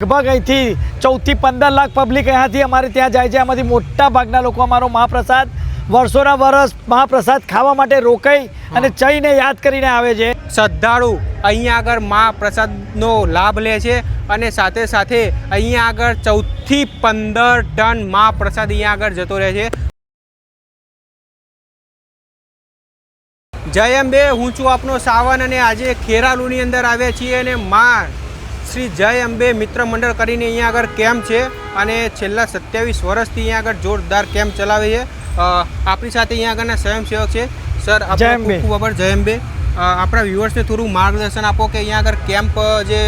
લગભગ અહીંથી ચૌદથી પંદર લાખ પબ્લિક અહીંયાથી અમારે ત્યાં જાય છે. એમાંથી મોટા ભાગના લોકો અમારો મહાપ્રસાદ વર્ષોના વર્ષ મહાપ્રસાદ ખાવા માટે રોકાઈ અને ચઈને યાદ કરીને આવે છે. શ્રદ્ધાળુ અહીંયા આગળ મહાપ્રસાદનો લાભ લે છે અને સાથે સાથે અહીંયા આગળ ચૌદથી પંદર ટન મહાપ્રસાદ અહીંયા આગળ જતો રહે છે. જય અંબે હું છું આપનો સાવન અને આજે ખેરાલુની અંદર આવ્યા છીએ અને મા શ્રી જય અંબે મિત્ર મંડળ કરીને અહીંયા આગળ કેમ્પ છે અને છેલ્લા સત્યાવીસ વર્ષથી અહીંયા આગળ જોરદાર કેમ્પ ચલાવે છે. આપણી સાથે અહીંયા આગળના સ્વયંસેવક છે. સર. ખૂબ ખૂબ આભાર. જય અંબે. આપણા વ્યુઅર્સને થોડું માર્ગદર્શન આપો કે અહીંયા આગળ કેમ્પ જે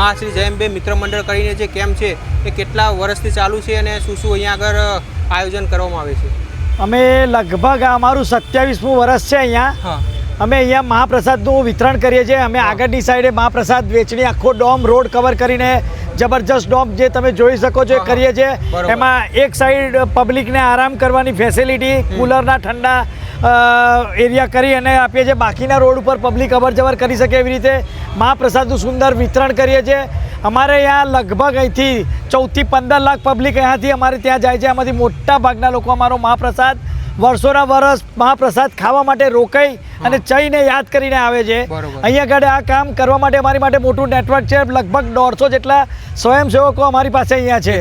મા શ્રી જય અંબે મિત્ર મંડળ કરીને જે કેમ્પ છે એ કેટલા વર્ષથી ચાલુ છે અને શું શું અહીંયા આગળ આયોજન કરવામાં આવે છે? અમે લગભગ અમારું સત્યાવીસમું વર્ષ છે અહીંયા. હા. અમે અહીંયા મહાપ્રસાદનું વિતરણ કરીએ છીએ. અમે આગળની સાઈડે મહાપ્રસાદ વેચણી આખો ડોમ રોડ કવર કરીને જબરજસ્ત ડોમ જે તમે જોઈ શકો છો એ. કરીએ છીએ. એમાં એક સાઈડ પબ્લિકને આરામ કરવાની ફેસિલિટી કુલરના ઠંડા એરિયા કરી અને આપીએ છીએ. બાકીના રોડ ઉપર પબ્લિક અવર જવર કરી શકે એવી રીતે મહાપ્રસાદનું સુંદર વિતરણ કરીએ છીએ. અમારે અહીંયા લગભગ અહીંથી ચૌદથી પંદર લાખ પબ્લિક અહીંયાથી અમારે ત્યાં જાય છે. આમાંથી મોટા ભાગના લોકો અમારો મહાપ્રસાદ વર્ષોના વર્ષ મહાપ્રસાદ ખાવા માટે રોકાઈ અને ચઈને યાદ કરીને આવે છે. અહીંયા આગળ આ કામ કરવા માટે અમારી માટે મોટું નેટવર્ક છે. લગભગ દોઢસો જેટલા સ્વયંસેવકો અમારી પાસે અહીંયા છે.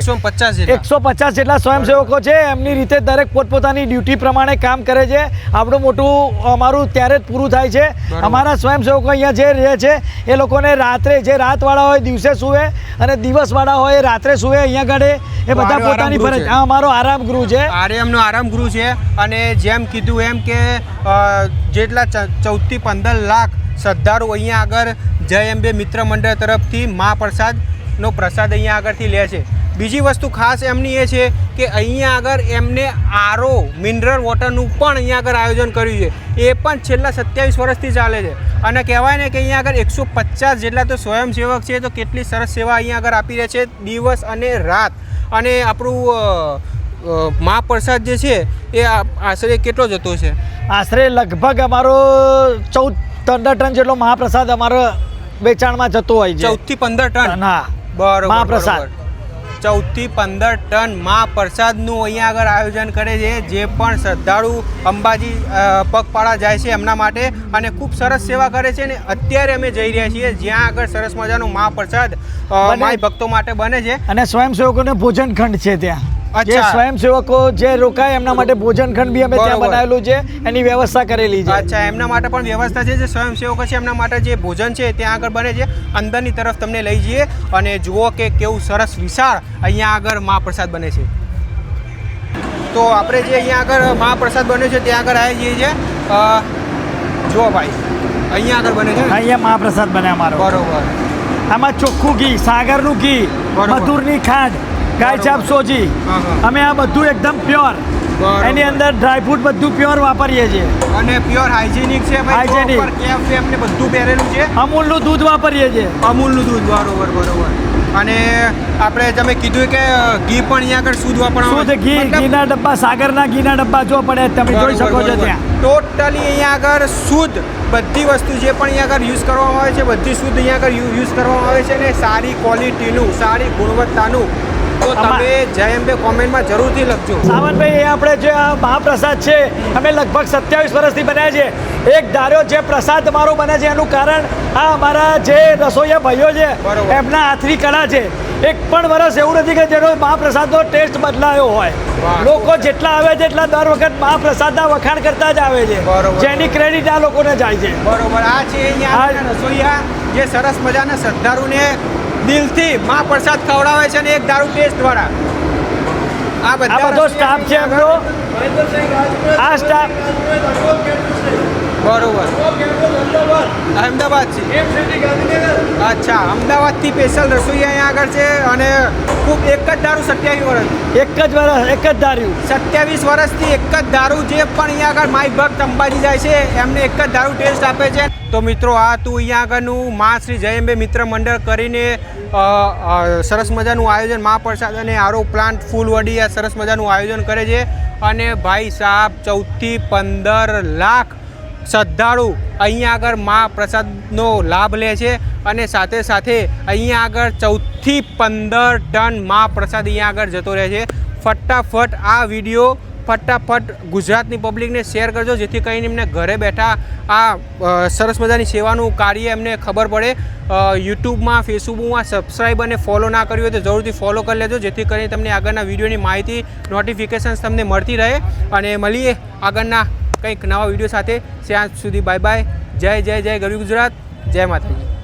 એકસો પચાસ જેટલા. સ્વયંસેવકો છે. એમની રીતે દરેક પોતપોતાની ડ્યુટી પ્રમાણે કામ કરે છે. આપણું મોટું અમારું ત્યારે જ પૂરું થાય છે. અમારા સ્વયંસેવકો અહીંયા જે રહે છે એ લોકોને રાત્રે જે રાતવાળા હોય દિવસે સુવે અને દિવસવાળા હોય એ રાત્રે સુવે અહીંયા આગળ એ બધા પોતાની ફરજ આ અમારો આરામ ગૃહ છે. આરામ ગૃહ છે. અને જેમ કીધું એમ કે જેટલા ચૌદથી પંદર લાખ શ્રદ્ધાળુ અહીંયા આગળ જય અંબે મિત્ર મંડળ તરફથી મા પ્રસાદનો પ્રસાદ અહીંયા આગળથી લે છે. બીજી વસ્તુ ખાસ એમની એ છે કે અહીંયા આગળ એમને આરો મિનરલ વોટરનું પણ અહીંયા આગળ આયોજન કર્યું છે. એ પણ છેલ્લા સત્યાવીસ વર્ષથી ચાલે છે. અને કહેવાય ને કે અહીંયા આગળ એકસો પચાસ જેટલા તો સ્વયંસેવક છે તો કેટલી સરસ સેવા અહીંયા આગળ આપી રહે છે દિવસ અને રાત. અને આપણું મહાપ્રસાદ જે છે એ આશરે કેટલો જતો છે? આશરે લગભગ અમારો ચૌદ પંદર ટન જેટલો મહાપ્રસાદ અમારો વેચાણમાં જતો હોય છે. ચૌદથી પંદર ટન? હા. બરોબર મહાપ્રસાદ. ચૌદથી પંદર ટન મહાપ્રસાદનું અહીંયા આગળ આયોજન કરે છે જે પણ શ્રદ્ધાળુ અંબાજી પગપાળા જાય છે એમના માટે અને ખૂબ સરસ સેવા કરે છે ને અત્યારે અમે જઈ રહ્યા છીએ જ્યાં આગળ સરસ મજાનો મહાપ્રસાદ બને. ભક્તો માટે બને છે. અને સ્વયંસેવકોને ભોજન ખંડ છે ત્યાં. જે સ્વયંસેવકો જે રોકાય એમના માટે ભોજન ખંડ બી અમે ત્યાં બનાવેલું છે એની વ્યવસ્થા કરેલી છે. અચ્છા એમના માટે પણ વ્યવસ્થા છે જે સ્વયંસેવકો છે એમના માટે જે ભોજન છે ત્યાં આગળ બને છે. અંદરની તરફ તમને લઈ જઈએ અને જુઓ કે કેવું સરસ વિશાળ અહીંયા આગળ મહાપ્રસાદ બને છે. તો આપણે જે અહીંયા આગળ મહાપ્રસાદ બન્યો છે ત્યાં આગળ આવી જઈએ છીએ. જુઓ ભાઈ અહીંયા આગળ બને છે અહીંયા મહાપ્રસાદ બને અમારો. બરોબર. આમાં ચોખ્ખું ઘી સાગરનું ઘી. મધુરની ખાંડ ગાય છાપ સોજી. અમે આ બધું એકદમ પ્યોર એની અંદર ડ્રાયફ્રૂટ બધું પ્યોર વાપરીએ છીએ. અને પ્યોર હાઇજેનિક છે હાઇજેનિક કેફ છે એમને બધું પહેરેલું છે. અમૂલનું દૂધ વાપરીએ છીએ. અમૂલનું દૂધ બરોબર બરોબર. અને આપણે તમે કીધું કે ઘી પણ અહીંયા આગળ શુદ્ધ વાપરવામાં શુદ્ધ ઘી ઘીના ડબ્બા સાગરના ઘીના ડબ્બા જો પડે તમે જોઈ શકો છો ત્યાં. ટોટલી અહીંયા આગળ શુદ્ધ બધી વસ્તુ જે પણ અહીંયા આગળ યુઝ કરવામાં આવે છે બધી શુદ્ધ અહીંયા આગળ યુઝ કરવામાં આવે છે ને સારી ક્વોલિટીનું સારી ગુણવત્તાનું તો તમે જય અંબે કોમેન્ટમાં જરૂરથી લખજો. સાવનભાઈ એ આપણે જે આ મહાપ્રસાદ છે અમે લગભગ સત્યાવીસ વર્ષથી બન્યા છે એક ધાર્યો જે પ્રસાદ અમારો બને છે એનું કારણ આ અમારા જે રસોઈયા ભાઈઓ છે એમના હાથની કળા છે. એક પણ વર્ષ એવું નથી કે જેનો મહાપ્રસાદનો ટેસ્ટ બદલાયો હોય. લોકો જેટલા આવે છે એટલા દર વખત મહાપ્રસાદના વખાણ કરતા જ આવે છે. જેની ક્રેડિટ આ લોકોને જાય છે. બરોબર. આ છે અહીંયા રસોઈયા. જે સરસ મજાના શ્રદ્ધાળુને દિલથી મા પ્રસાદ ખવડાવે છે અને એક દારૂ ટેસ્ટ દ્વારા આ બધા સ્ટાફ છે એમનો. આ સ્ટાફ બરોબર. અમદાવાદ છે અચ્છા અમદાવાદથી સ્પેશિયલ રસોઈ અહીંયા આગળ છે અને ખૂબ એક જ દારૂ સત્યાવીસ વર્ષ. એક જ વર્ષ એક જ ધાર્યું સત્યાવીસ વર્ષથી એક જ દારૂ જે પણ અહીંયા આગળ માય ભક્ત અંબાજી જાય છે એમને એક જ દારૂ ટેસ્ટ આપે છે. તો મિત્રો આ તું અહીંયા આગળનું મા શ્રી જયંબે મિત્ર મંડળ કરીને સરસ મજાનું આયોજન મહાપ્રસાદ અને આરો પ્લાન્ટ ફૂલ વડી આ સરસ મજાનું આયોજન કરે છે. અને ભાઈ સાહેબ ચૌદથી પંદર લાખ શ્રદ્ધાળુ અહીંયા આગળ મા પ્રસાદનો લાભ લે છે અને સાથે સાથે અહીંયા આગળ ચૌદથી પંદર ટન મા પ્રસાદ અહીંયા આગળ જતો રહે છે. ફટાફટ આ વીડિયો ફટાફટ ગુજરાતની પબ્લિકને શેર કરજો, જેથી કરીને એમને ઘરે બેઠા આ સરસ મજાની સેવાનું કાર્ય એમને ખબર પડે. યુટ્યુબમાં, ફેસબુકમાં સબસ્ક્રાઈબ અને ફોલો ના કર્યું હોય તો જરૂરથી ફોલો કરી લેજો, જેથી કરીને તમને આગળના વિડીયોની માહિતી, નોટિફિકેશન્સ તમને મળતી રહે. અને મળીએ આગળના કંઈક નવા વીડિયો સાથે ત્યાં સુધી બાય બાય. જય જય જય, ગરવી ગુજરાત. જય માતાજી.